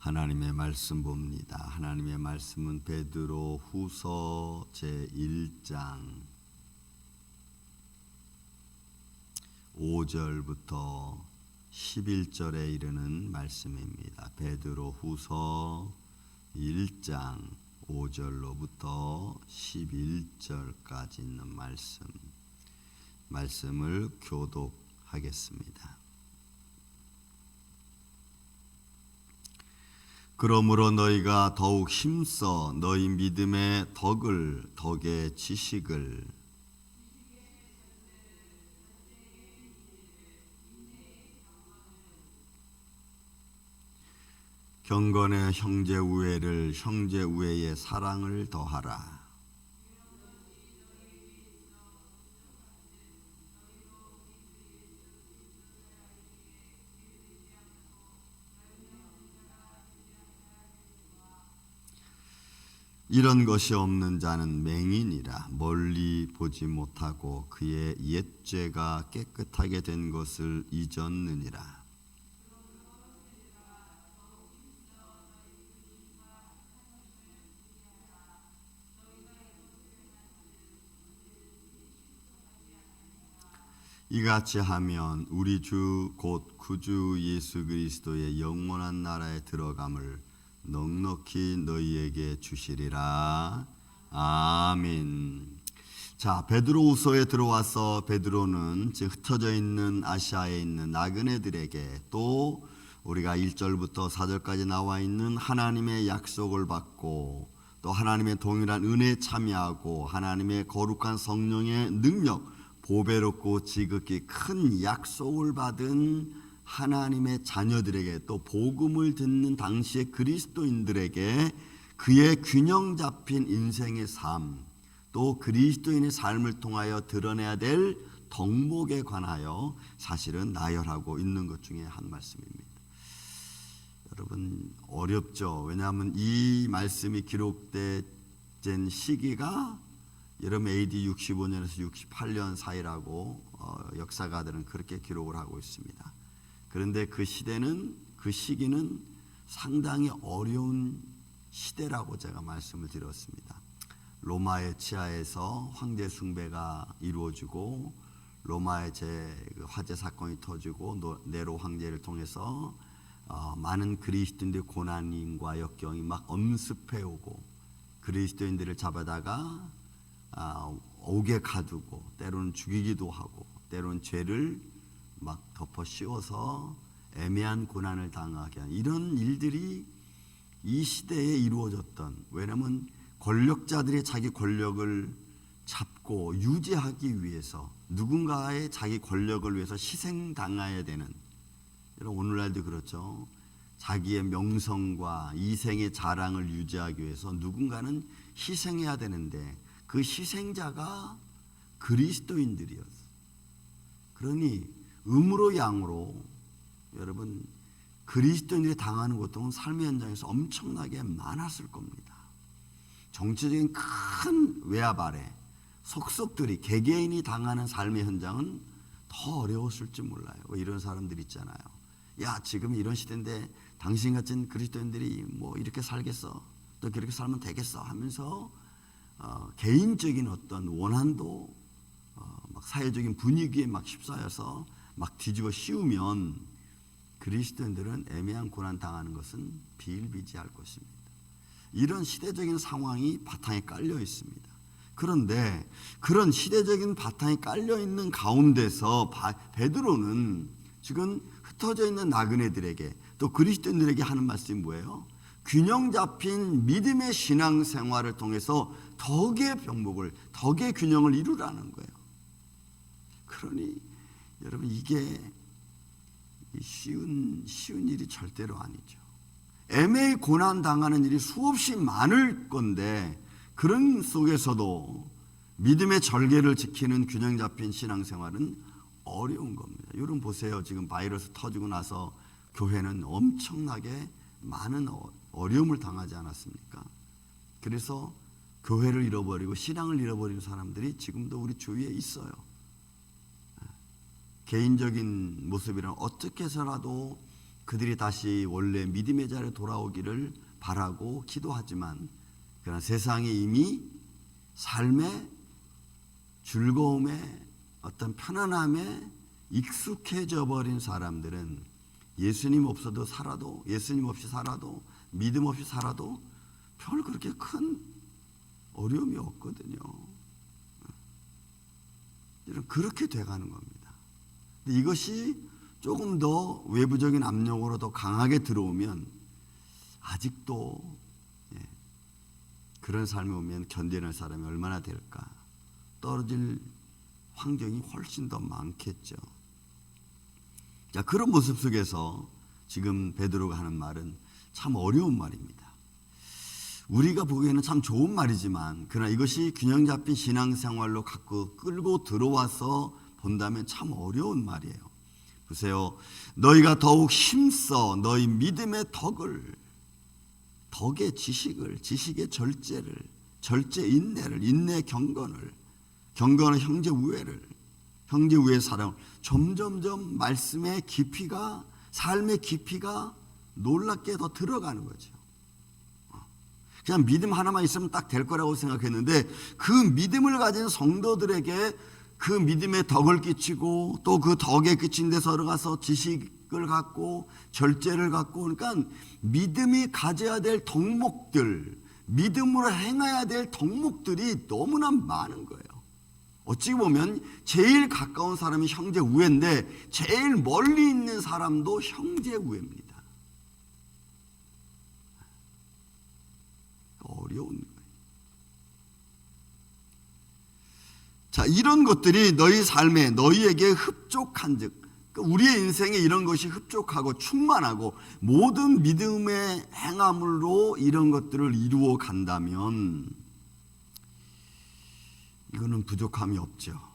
하나님의 말씀 봅니다. 하나님의 말씀은 베드로 후서 제 1장 5절부터 11절에 이르는 말씀입니다. 베드로 후서 1장 5절로부터 11절까지 있는 말씀. 말씀을 교독하겠습니다. 그러므로 너희가 더욱 힘써 너희 믿음의 덕을 덕의 지식을 경건의 형제 우애를 형제 우애의 사랑을 더하라. 이런 것이 없는 자는 맹인이라 멀리 보지 못하고 그의 옛 죄가 깨끗하게 된 것을 잊었느니라. 이같이 하면 우리 주 곧 구주 예수 그리스도의 영원한 나라에 들어감을 넉넉히 너희에게 주시리라. 아멘. 자, 베드로후서에 들어와서 베드로는 즉 흩어져 있는 아시아에 있는 나그네들에게 또 우리가 1절부터 4절까지 나와 있는 하나님의 약속을 받고 또 하나님의 동일한 은혜에 참여하고 하나님의 거룩한 성령의 능력 보배롭고 지극히 큰 약속을 받은 하나님의 자녀들에게 또 복음을 듣는 당시의 그리스도인들에게 그의 균형 잡힌 인생의 삶, 또 그리스도인의 삶을 통하여 드러내야 될 덕목에 관하여 사실은 나열하고 있는 것 중에 한 말씀입니다. 여러분 어렵죠. 왜냐하면 이 말씀이 기록된 시기가 여러분 AD 65년에서 68년 사이라고 어, 역사가들은 그렇게 기록을 하고 있습니다. 그런데 그 시대는 그 시기는 상당히 어려운 시대라고 제가 말씀을 드렸습니다. 로마의 치하에서 황제 숭배가 이루어지고 로마의 제 화재 사건이 터지고 네로 황제를 통해서 어, 많은 그리스도인들의 고난과 역경이 막 엄습해 오고 그리스도인들을 잡아다가 아, 옥에 가두고 때로는 죽이기도 하고 때로는 죄를 막 덮어 씌워서 애매한 고난을 당하게 한 이런 일들이 이 시대에 이루어졌던 왜냐하면 권력자들이 자기 권력을 잡고 유지하기 위해서 누군가의 자기 권력을 위해서 희생당해야 되는 여러분 오늘날도 그렇죠. 자기의 명성과 이생의 자랑을 유지하기 위해서 누군가는 희생해야 되는데 그 희생자가 그리스도인들이었어. 그러니 음으로 양으로 여러분 그리스도인들이 당하는 고통은 삶의 현장에서 엄청나게 많았을 겁니다. 정치적인 큰 외압 아래 속속들이 개개인이 당하는 삶의 현장은 더 어려웠을지 몰라요. 이런 사람들 있잖아요. 야 지금 이런 시대인데 당신 같은 그리스도인들이 뭐 이렇게 살겠어? 또 그렇게 살면 되겠어? 하면서 어, 개인적인 어떤 원한도 어, 막 사회적인 분위기에 막 휩싸여서 막 뒤집어 씌우면 그리스도인들은 애매한 고난 당하는 것은 비일비재할 것입니다. 이런 시대적인 상황이 바탕에 깔려 있습니다. 그런데 그런 시대적인 바탕이 깔려 있는 가운데서 베드로는 지금 흩어져 있는 나그네들에게 또 그리스도인들에게 하는 말씀이 뭐예요? 균형 잡힌 믿음의 신앙 생활을 통해서 덕의 병목을 덕의 균형을 이루라는 거예요. 그러니 여러분 이게 쉬운 쉬운 일이 절대로 아니죠. 애매히 고난 당하는 일이 수없이 많을 건데 그런 속에서도 믿음의 절개를 지키는 균형 잡힌 신앙생활은 어려운 겁니다. 여러분 보세요. 지금 바이러스 터지고 나서 교회는 엄청나게 많은 어, 어려움을 당하지 않았습니까? 그래서 교회를 잃어버리고 신앙을 잃어버리는 사람들이 지금도 우리 주위에 있어요. 개인적인 모습이랑 어떻게 해서라도 그들이 다시 원래 믿음의 자리에 돌아오기를 바라고 기도하지만 그러나 세상이 이미 삶의 즐거움에 어떤 편안함에 익숙해져 버린 사람들은 예수님 없어도 살아도 예수님 없이 살아도 믿음 없이 살아도 별 그렇게 큰 어려움이 없거든요. 이런 그렇게 돼가는 겁니다. 이것이 조금 더 외부적인 압력으로 더 강하게 들어오면 아직도 예, 그런 삶에 오면 견뎌낼 사람이 얼마나 될까? 떨어질 환경이 훨씬 더 많겠죠. 자, 그런 모습 속에서 지금 베드로가 하는 말은 참 어려운 말입니다. 우리가 보기에는 참 좋은 말이지만 그러나 이것이 균형 잡힌 신앙생활로 갖고 끌고 들어와서 본다면 참 어려운 말이에요. 보세요. 너희가 더욱 힘써 너희 믿음의 덕을 덕의 지식을 지식의 절제를 절제 인내를 인내 경건을 경건은 형제 우애를 형제 우애 사랑을 점점점 말씀의 깊이가 삶의 깊이가 놀랍게 더 들어가는 거죠. 그냥 믿음 하나만 있으면 딱 될 거라고 생각했는데 그 믿음을 가진 성도들에게 그 믿음의 덕을 끼치고 또 그 덕에 끼친 데서 들어가서 지식을 갖고 절제를 갖고 그러니까 믿음이 가져야 될 덕목들 믿음으로 행해야 될 덕목들이 너무나 많은 거예요. 어찌 보면 제일 가까운 사람이 형제 우애인데 제일 멀리 있는 사람도 형제 우애입니다. 어려운 거예요. 자, 이런 것들이 너희 삶에 너희에게 흡족한즉 그러니까 우리의 인생에 이런 것이 흡족하고 충만하고 모든 믿음의 행함으로 이런 것들을 이루어 간다면 이거는 부족함이 없죠.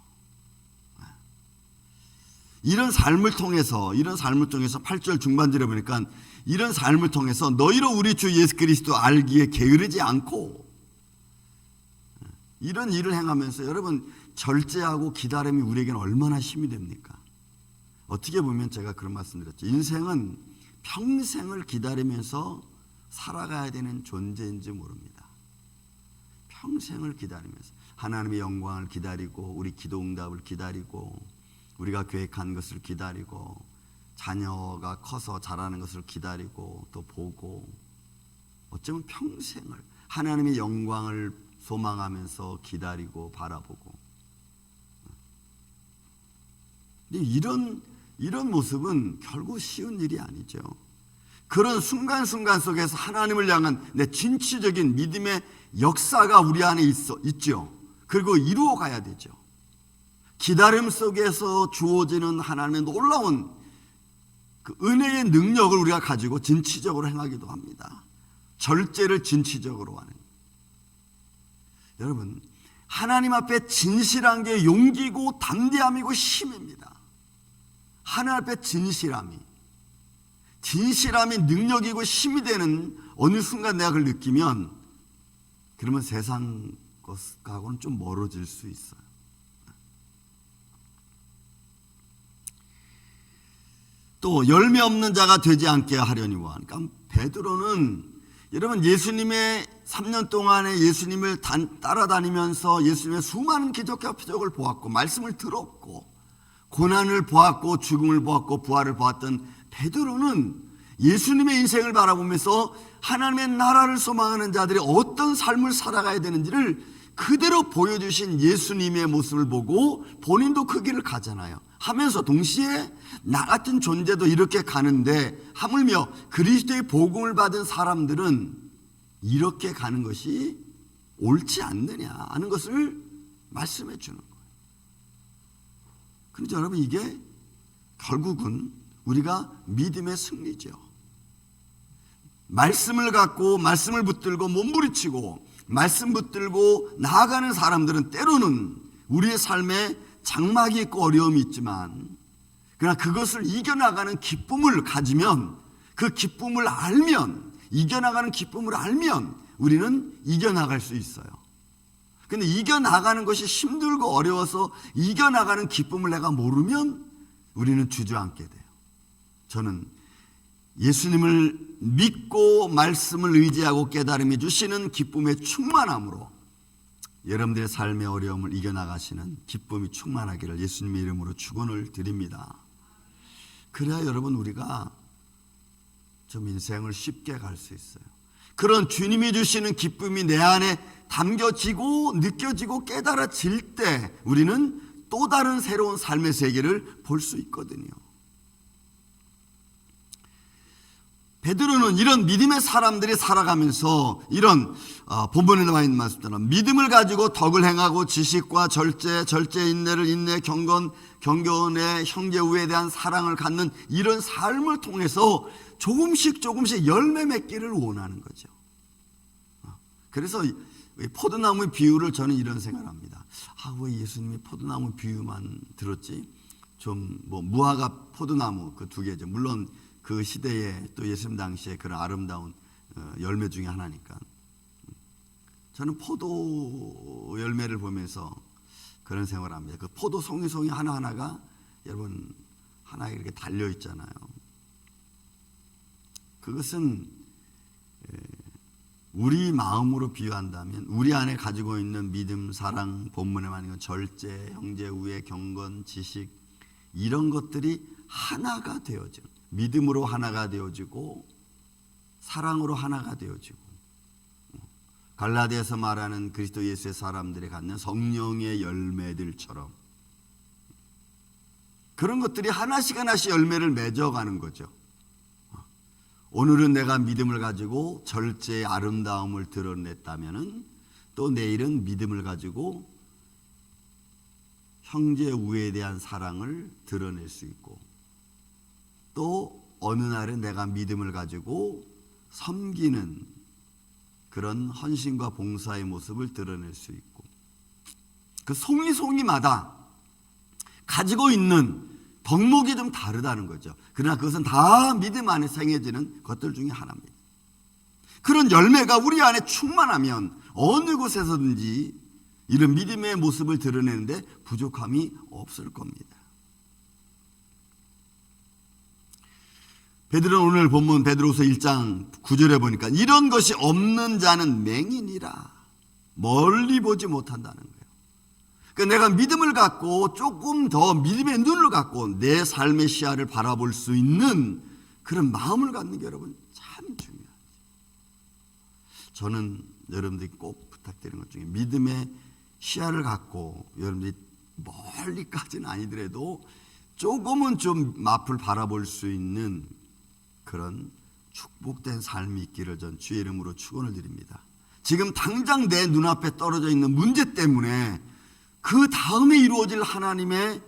이런 삶을 통해서 이런 삶을 통해서 8절 중반절에 보니까 이런 삶을 통해서 너희로 우리 주 예수 그리스도 알기에 게으르지 않고 이런 일을 행하면서 여러분 절제하고 기다림이 우리에게는 얼마나 힘이 됩니까? 어떻게 보면 제가 그런 말씀드렸죠. 인생은 평생을 기다리면서 살아가야 되는 존재인지 모릅니다. 평생을 기다리면서 하나님의 영광을 기다리고 우리 기도 응답을 기다리고 우리가 계획한 것을 기다리고 자녀가 커서 자라는 것을 기다리고 또 보고 어쩌면 평생을 하나님의 영광을 소망하면서 기다리고 바라보고 근데 이런 이런 모습은 결국 쉬운 일이 아니죠. 그런 순간순간 속에서 하나님을 향한 내 진취적인 믿음의 역사가 우리 안에 있어 있죠. 그리고 이루어 가야 되죠. 기다림 속에서 주어지는 하나님의 놀라운 그 은혜의 능력을 우리가 가지고 진취적으로 행하기도 합니다. 절제를 진취적으로 하는. 여러분, 하나님 앞에 진실한 게 용기고 담대함이고 힘입니다. 하나님 앞에 진실함이. 진실함이 능력이고 힘이 되는 어느 순간 내가 그걸 느끼면 그러면 세상 것하고는 좀 멀어질 수 있어요. 또 열매 없는 자가 되지 않게 하려니와 그러니까 베드로는 여러분 예수님의 3년 동안에 예수님을 단, 따라다니면서 예수님의 수많은 기적과 표적을 보았고 말씀을 들었고 고난을 보았고 죽음을 보았고 부활을 보았던 베드로는 예수님의 인생을 바라보면서 하나님의 나라를 소망하는 자들이 어떤 삶을 살아가야 되는지를 그대로 보여주신 예수님의 모습을 보고 본인도 그 길을 가잖아요. 하면서 동시에 나 같은 존재도 이렇게 가는데 하물며 그리스도의 복음을 받은 사람들은 이렇게 가는 것이 옳지 않느냐 하는 것을 말씀해 주는 거예요. 그렇죠 여러분 이게 결국은 우리가 믿음의 승리죠. 말씀을 갖고 말씀을 붙들고 몸부리치고 말씀 붙들고 나아가는 사람들은 때로는 우리의 삶에 장막이 있고 어려움이 있지만 그러나 그것을 이겨나가는 기쁨을 가지면 그 기쁨을 알면 이겨나가는 기쁨을 알면 우리는 이겨나갈 수 있어요. 근데 이겨나가는 것이 힘들고 어려워서 이겨나가는 기쁨을 내가 모르면 우리는 주저앉게 돼요. 저는 예수님을 믿고 말씀을 의지하고 깨달음이 주시는 기쁨의 충만함으로 여러분들의 삶의 어려움을 이겨나가시는 기쁨이 충만하기를 예수님의 이름으로 축원을 드립니다. 그래야 여러분 우리가 좀 인생을 쉽게 갈 수 있어요. 그런 주님이 주시는 기쁨이 내 안에 담겨지고 느껴지고 깨달아질 때 우리는 또 다른 새로운 삶의 세계를 볼 수 있거든요. 베드로는 이런 믿음의 사람들이 살아가면서 이런 어, 본문에 나와 있는 말씀처럼 믿음을 가지고 덕을 행하고 지식과 절제, 절제 인내를 인내, 경건, 경건의 형제 우에 대한 사랑을 갖는 이런 삶을 통해서 조금씩 조금씩 열매 맺기를 원하는 거죠. 어, 그래서 이 포도나무 비유를 저는 이런 생각합니다. 아, 왜 예수님이 포도나무 비유만 들었지? 좀 뭐 무화과 포도나무 그 두 개죠. 물론 그 시대에 또 예수님 당시에 그런 아름다운 어, 열매 중에 하나니까. 저는 포도 열매를 보면서 그런 생각을 합니다. 그 포도 송이 송이 하나 하나가 여러분 하나 이렇게 달려 있잖아요. 그것은 에, 우리 마음으로 비유한다면 우리 안에 가지고 있는 믿음, 사랑, 본문에 말하는 절제, 형제 우애, 경건, 지식 이런 것들이 하나가 되어지는 믿음으로 하나가 되어지고 사랑으로 하나가 되어지고 갈라디아서 말하는 그리스도 예수의 사람들이 갖는 성령의 열매들처럼 그런 것들이 하나씩 하나씩 열매를 맺어가는 거죠. 오늘은 내가 믿음을 가지고 절제의 아름다움을 드러냈다면은 또 내일은 믿음을 가지고 형제 우애에 대한 사랑을 드러낼 수 있고 또 어느 날은 내가 믿음을 가지고 섬기는 그런 헌신과 봉사의 모습을 드러낼 수 있고 그 송이송이마다 가지고 있는 덕목이 좀 다르다는 거죠. 그러나 그것은 다 믿음 안에 생겨지는 것들 중에 하나입니다. 그런 열매가 우리 안에 충만하면 어느 곳에서든지 이런 믿음의 모습을 드러내는데 부족함이 없을 겁니다. 베드로는 오늘 본문 베드로서 1장 9절에 보니까 이런 것이 없는 자는 맹인이라 멀리 보지 못한다는 거예요. 그러니까 내가 믿음을 갖고 조금 더 믿음의 눈을 갖고 내 삶의 시야를 바라볼 수 있는 그런 마음을 갖는 게 여러분 참 중요해요. 저는 여러분들이 꼭 부탁드리는 것 중에 믿음의 시야를 갖고 여러분들이 멀리까지는 아니더라도 조금은 좀 앞을 바라볼 수 있는 그런 축복된 삶이 있기를 전 주의 이름으로 축원을 드립니다. 지금 당장 내 눈앞에 떨어져 있는 문제 때문에 그 다음에 이루어질 하나님의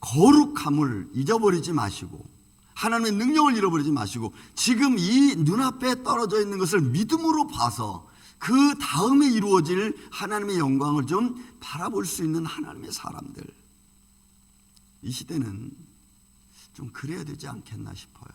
거룩함을 잊어버리지 마시고 하나님의 능력을 잃어버리지 마시고 지금 이 눈앞에 떨어져 있는 것을 믿음으로 봐서 그 다음에 이루어질 하나님의 영광을 좀 바라볼 수 있는 하나님의 사람들. 이 시대는 좀 그래야 되지 않겠나 싶어요.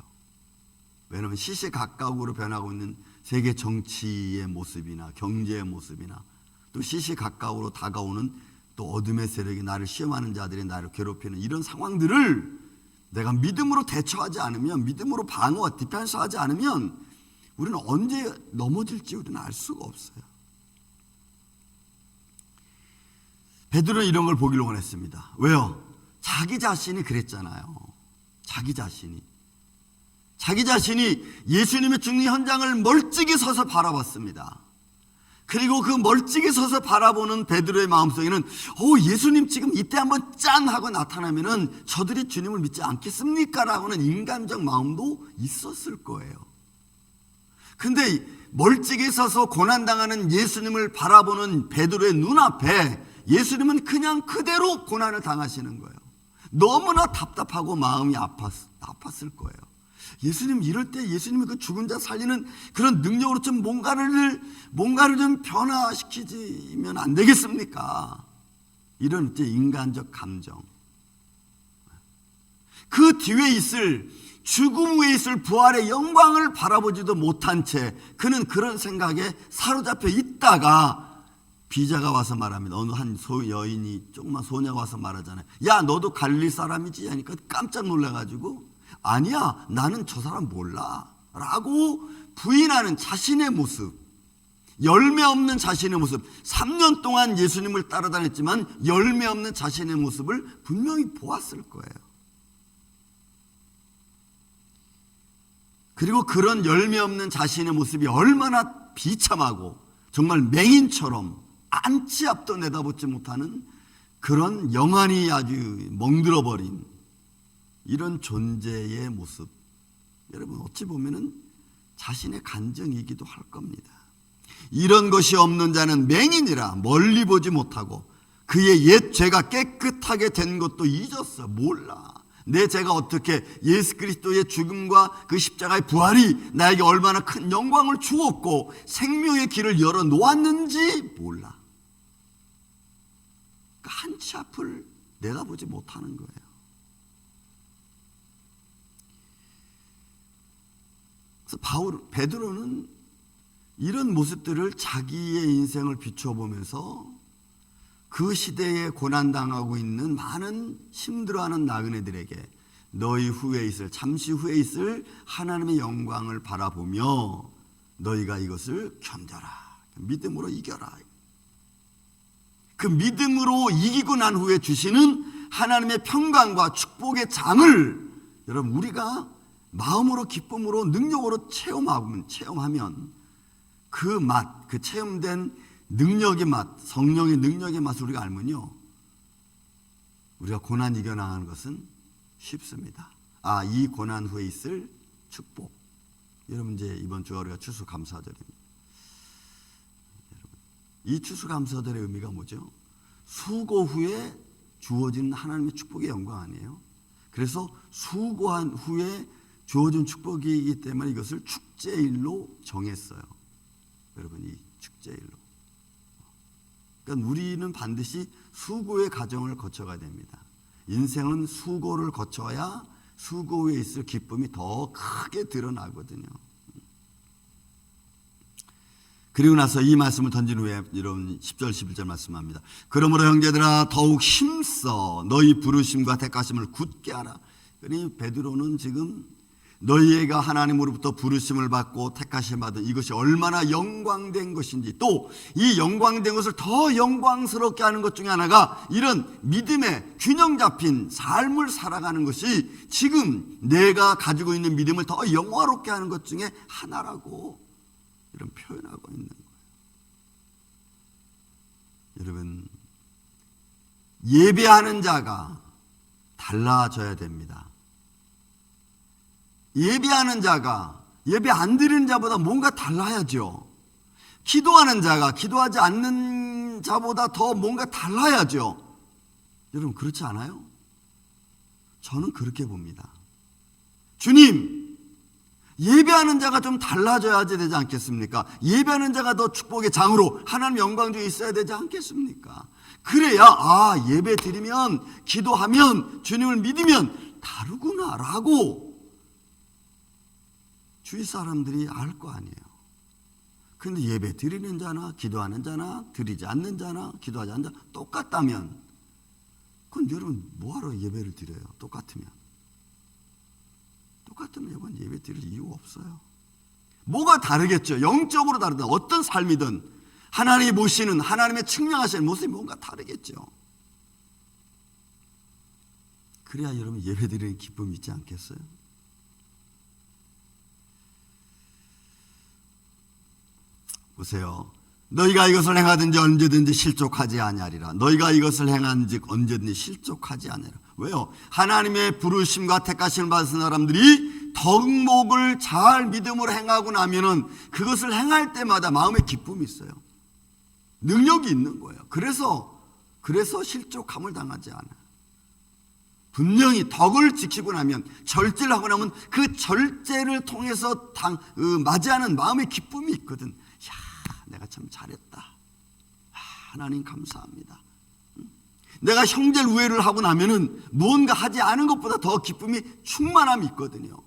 왜냐하면 시시각각으로 변하고 있는 세계 정치의 모습이나 경제의 모습이나 또 시시각각으로 다가오는 또 어둠의 세력이 나를 시험하는 자들이 나를 괴롭히는 이런 상황들을 내가 믿음으로 대처하지 않으면 믿음으로 방어, 디펜스하지 않으면 우리는 언제 넘어질지 우리는 알 수가 없어요. 베드로는 이런 걸 보기를 원했습니다. 왜요? 자기 자신이 그랬잖아요. 자기 자신이. 자기 자신이 예수님의 죽는 현장을 멀찍이 서서 바라봤습니다. 그리고 그 멀찍이 서서 바라보는 베드로의 마음속에는 오 예수님 지금 이때 한번 짠 하고 나타나면은 저들이 주님을 믿지 않겠습니까? 라고는 인간적 마음도 있었을 거예요. 근데 멀찍이 서서 고난 당하는 예수님을 바라보는 베드로의 눈앞에 예수님은 그냥 그대로 고난을 당하시는 거예요. 너무나 답답하고 마음이 아팠, 아팠을 거예요. 예수님 이럴 때 예수님이 그 죽은 자 살리는 그런 능력으로 좀 뭔가를 뭔가를 좀 변화시키지면 안 되겠습니까? 이런 이제 인간적 감정. 그 뒤에 있을 죽음 후에 있을 부활의 영광을 바라보지도 못한 채 그는 그런 생각에 사로잡혀 있다가 비자가 와서 말합니다. 어느 한 소, 여인이 조그만 소녀가 와서 말하잖아요. 야 너도 갈릴 사람이지 하니까 깜짝 놀라가지고 아니야 나는 저 사람 몰라. 라고 부인하는 자신의 모습, 열매 없는 자신의 모습, 3년 동안 예수님을 따라다녔지만 열매 없는 자신의 모습을 분명히 보았을 거예요. 그리고 그런 열매 없는 자신의 모습이 얼마나 비참하고 정말 맹인처럼 안치 앞도 내다보지 못하는 그런 영안이 아주 멍들어버린 이런 존재의 모습. 여러분, 어찌 보면은 자신의 간정이기도 할 겁니다. 이런 것이 없는 자는 맹인이라 멀리 보지 못하고 그의 옛 죄가 깨끗하게 된 것도 잊었어. 몰라. 내 죄가 어떻게 예수 그리스도의 죽음과 그 십자가의 부활이 나에게 얼마나 큰 영광을 주었고 생명의 길을 열어 놓았는지 몰라. 그러니까 한치 앞을 내다보지 못하는 거예요. 그래서 바울 베드로는 이런 모습들을 자기의 인생을 비춰보면서 그 시대에 고난당하고 있는 많은 힘들어하는 나그네들에게 너희 후에 있을 잠시 후에 있을 하나님의 영광을 바라보며 너희가 이것을 견뎌라. 믿음으로 이겨라. 그 믿음으로 이기고 난 후에 주시는 하나님의 평강과 축복의 장을 여러분 우리가 마음으로 기쁨으로 능력으로 체험하면 체험하면 그 맛, 그 체험된 능력의 맛, 성령의 능력의 맛을 우리가 알면요. 우리가 고난 이겨나가는 것은 쉽습니다. 아, 이 고난 후에 있을 축복. 여러분 이제 이번 주가 우리가 추수 감사절입니다. 여러분, 이 추수 감사절의 의미가 뭐죠? 수고 후에 주어진 하나님의 축복의 영광 아니에요? 그래서 수고한 후에 주어진 축복이기 때문에 이것을 축제일로 정했어요. 여러분 이 축제일로. 그러니까 우리는 반드시 수고의 과정을 거쳐가야 됩니다. 인생은 수고를 거쳐야 수고 후에 있을 기쁨이 더 크게 드러나거든요. 그리고 나서 이 말씀을 던진 후에 이런 10절 11절 말씀합니다. 그러므로 형제들아 더욱 힘써 너희 부르심과 택하심을 굳게 하라. 그러니 베드로는 지금 너희가 하나님으로부터 부르심을 받고 택하심 받은 이것이 얼마나 영광된 것인지 또 이 영광된 것을 더 영광스럽게 하는 것 중에 하나가 이런 믿음의 균형 잡힌 삶을 살아가는 것이 지금 내가 가지고 있는 믿음을 더 영화롭게 하는 것 중에 하나라고 이런 표현하고 있는 거예요. 여러분 예배하는 자가 달라져야 됩니다. 예배하는 자가 예배 안 드리는 자보다 뭔가 달라야죠. 기도하는 자가 기도하지 않는 자보다 더 뭔가 달라야죠. 여러분 그렇지 않아요? 저는 그렇게 봅니다. 주님, 예배하는 자가 좀 달라져야 되지 않겠습니까? 예배하는 자가 더 축복의 장으로 하나님 영광 중에 있어야 되지 않겠습니까? 그래야 아 예배 드리면 기도하면 주님을 믿으면 다르구나라고 주위 사람들이 알 거 아니에요. 근데 예배 드리는 자나 기도하는 자나 드리지 않는 자나 기도하지 않는 자 똑같다면 그건 여러분 뭐하러 예배를 드려요? 똑같으면 똑같으면 여러분 예배 드릴 이유가 없어요. 뭐가 다르겠죠? 영적으로 다르다. 어떤 삶이든 하나님이 보시는 하나님의 측량하시는 모습이 뭔가 다르겠죠. 그래야 여러분 예배 드리는 기쁨이 있지 않겠어요? 보세요. 너희가 이것을 행하든지 언제든지 실족하지 아니하리라. 너희가 이것을 행한즉 언제든지 실족하지 아니하리라. 왜요? 하나님의 부르심과 택하심을 받은 사람들이 덕목을 잘 믿음으로 행하고 나면은 그것을 행할 때마다 마음에 기쁨이 있어요. 능력이 있는 거예요. 그래서 그래서 실족함을 당하지 않아. 분명히 덕을 지키고 나면 절제를 하고 나면 그 절제를 통해서 당, 어, 맞이하는 마음의 기쁨이 있거든. 야, 내가 참 잘했다. 아, 하나님 감사합니다. 내가 형제를 우애를 하고 나면은 무언가 하지 않은 것보다 더 기쁨이 충만함이 있거든요.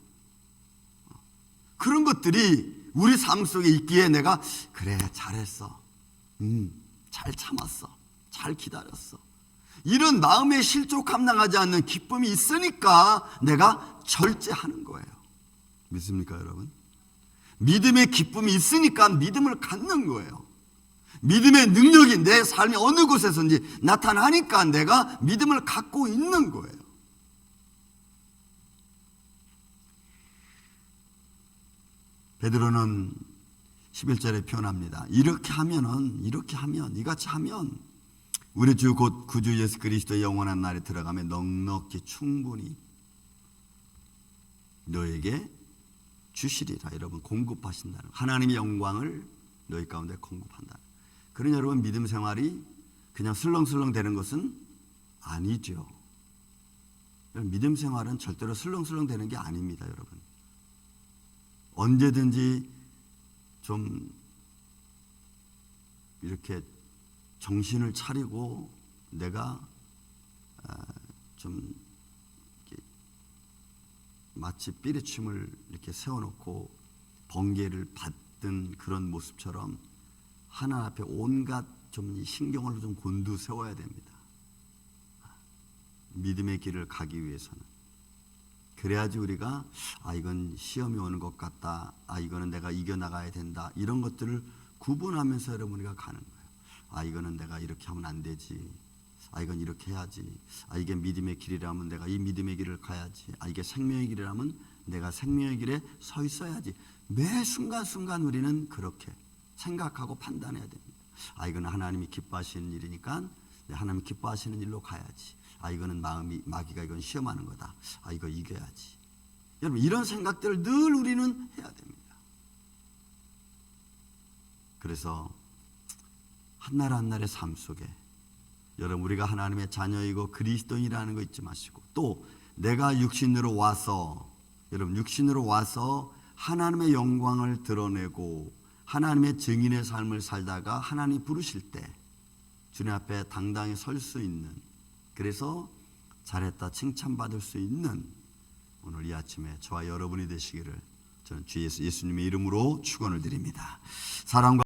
그런 것들이 우리 삶 속에 있기에 내가 그래 잘했어. 음, 잘 참았어. 잘 기다렸어. 이런 마음에 실족함 당하지 않는 기쁨이 있으니까 내가 절제하는 거예요. 믿습니까, 여러분? 믿음의 기쁨이 있으니까 믿음을 갖는 거예요. 믿음의 능력이 내 삶의 어느 곳에서든지 나타나니까 내가 믿음을 갖고 있는 거예요. 베드로는 11절에 표현합니다. 이렇게 하면은 이렇게 하면 이같이 하면 우리 주 곧 구주 예수 그리스도의 영원한 날에 들어가면 넉넉히 충분히 너에게 주시리라 여러분 공급하신다는 하나님의 영광을 너희 가운데 공급한다. 그런 여러분 믿음 생활이 그냥 슬렁슬렁 되는 것은 아니죠. 믿음 생활은 절대로 슬렁슬렁 되는 게 아닙니다, 여러분. 언제든지 좀 이렇게 정신을 차리고 내가 아, 좀 마치 삐리춤을 이렇게 세워놓고 번개를 받든 그런 모습처럼 하나 앞에 온갖 좀이 신경을 좀 곤두 세워야 됩니다. 믿음의 길을 가기 위해서는 그래야지 우리가 아 이건 시험이 오는 것 같다. 아 이거는 내가 이겨 나가야 된다. 이런 것들을 구분하면서 여러분 우리가 가는 거예요. 아 이거는 내가 이렇게 하면 안 되지. 아 이건 이렇게 해야지. 아 이게 믿음의 길이라면 내가 이 믿음의 길을 가야지. 아 이게 생명의 길이라면 내가 생명의 길에 서 있어야지. 매 순간순간 우리는 그렇게 생각하고 판단해야 됩니다. 아 이거는 하나님이 기뻐하시는 일이니까 하나님 기뻐하시는 일로 가야지. 아 이거는 마음이 마귀가 이건 시험하는 거다. 아 이거 이겨야지. 여러분 이런 생각들을 늘 우리는 해야 됩니다. 그래서 한날 한날의 삶 속에 여러분 우리가 하나님의 자녀이고 그리스도인이라는 거 잊지 마시고 또 내가 육신으로 와서 여러분 육신으로 와서 하나님의 영광을 드러내고 하나님의 증인의 삶을 살다가 하나님 부르실 때 주님 앞에 당당히 설 수 있는 그래서 잘했다 칭찬받을 수 있는 오늘 이 아침에 저와 여러분이 되시기를 저는 주 예수, 예수님의 이름으로 축원을 드립니다. 사랑과